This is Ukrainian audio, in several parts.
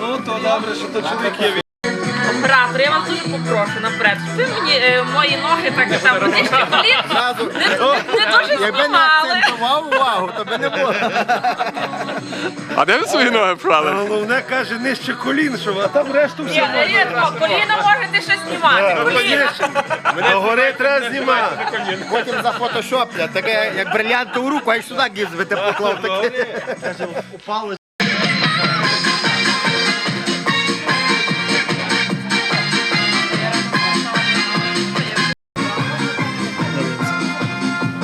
Ну, то добре, що то чоловік є. Оператор, я вас дуже попрошу наперед. Ви мені е, мої ноги так там нижче колін не, не дуже Якби не акцентував увагу, то би не було. А де ви свої ноги прали? Головне каже нижче колін, щоб, а там решту Ні, все можна. рідко, коліна можете ще знімати. Коліна. А гори треба знімати. Потім за фотошоплять, таке як брилянтову руку, аж сюди гізбити поклав таке.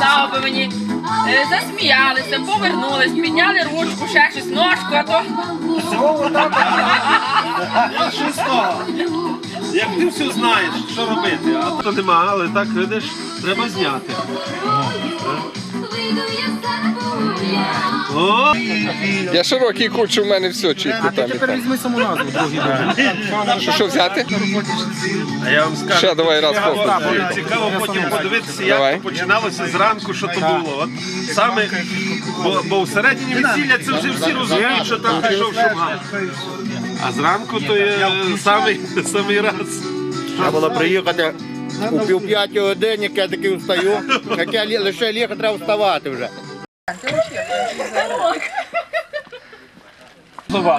Сказав би мені, е, засміялися, повернулись, підняли ручку, ще щось, ножку, а то Я що з того? Як ти все знаєш, що робити, а то нема, але так видиш, треба зняти. Вийду Я широкий куч, у мене все чітко там і там. візьми саму назву, другий Що, що взяти? а я вам скажу. Ще давай раз цікаво, цікаво потім подивитися, Давай. як то починалося зранку, що то було. От саме, бо, бо всередині весілля це вже всі розуміють, що там пішов шуман. А зранку то є самий, самий раз. Треба було приїхати у пів п'ятій годині, як я таки встаю, як я лі- лише ліха треба вставати вже.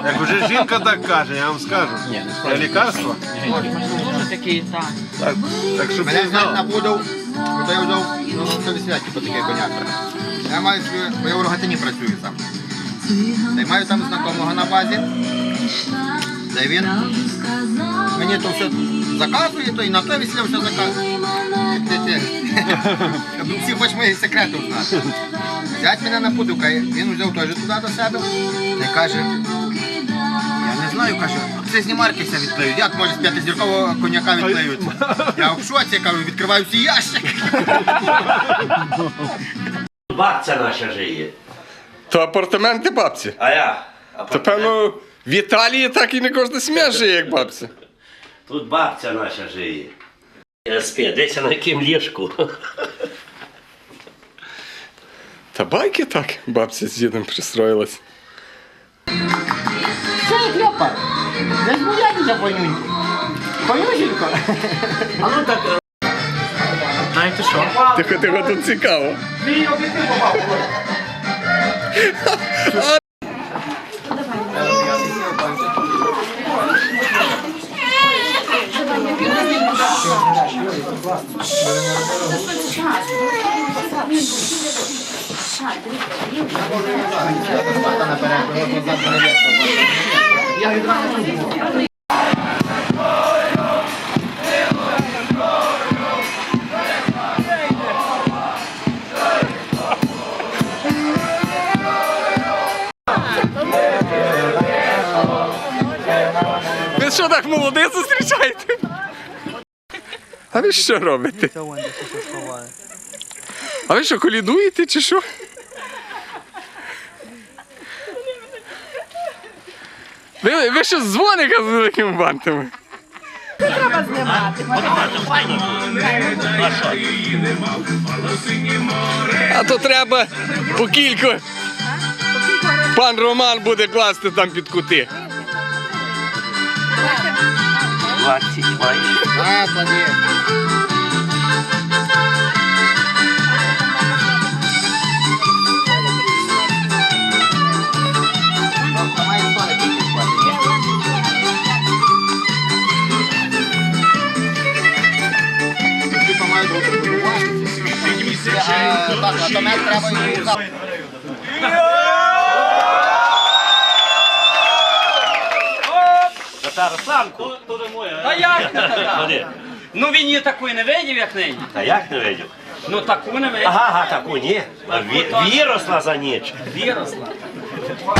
Як вже жінка так каже, я вам скажу. Це лікарство. дуже так. Так, так щоб Мене ти знав. набудов, то я взяв ну, це святі по таке коняка. Я маю свою, бо я в Рогатині працюю сам. Та й маю там знайомого на базі. Та він мені то все заказує, то і на те весілля все заказує. Ти- ти. Всі хоч моїх секретів знати. Взять мене на пудука, він взяв теж туди до себе й каже, я не знаю, каже, це знімаркися відклеють. Як може з п'ятизіркового коньяка відклеють? Я в шоці, кажу, відкриваю всі ящик. Бабця наша жиє. То апартаменти бабці. А я? То певно, в Італії так і не кожна сім'я живе, як бабця. Тут бабця наша жиє. Спи, десь на яким ліжку. Та байки так, бабця з дідом пристроїлась. Що я кльопа? Не змовляйте за вонюньку. Вонюсінько. А ну так. Знаєте що? Тихо, тихо, тут цікаво. Ви що так молодих зустрічаєте? А ви що робите? А ви що, колідуєте чи що? Ви, ви що з дзвоника з великими бантами? А то треба по кілька. Пан Роман буде класти там під кути. 20 маєш. А, клади. Треба і за- Татар Славку. А як не така? Ну він її такої не видів, як нині. А як не видів? Ну таку не видів. Ага, ага, таку ні. А ві- Віросла за ніч. Виросла. Ой,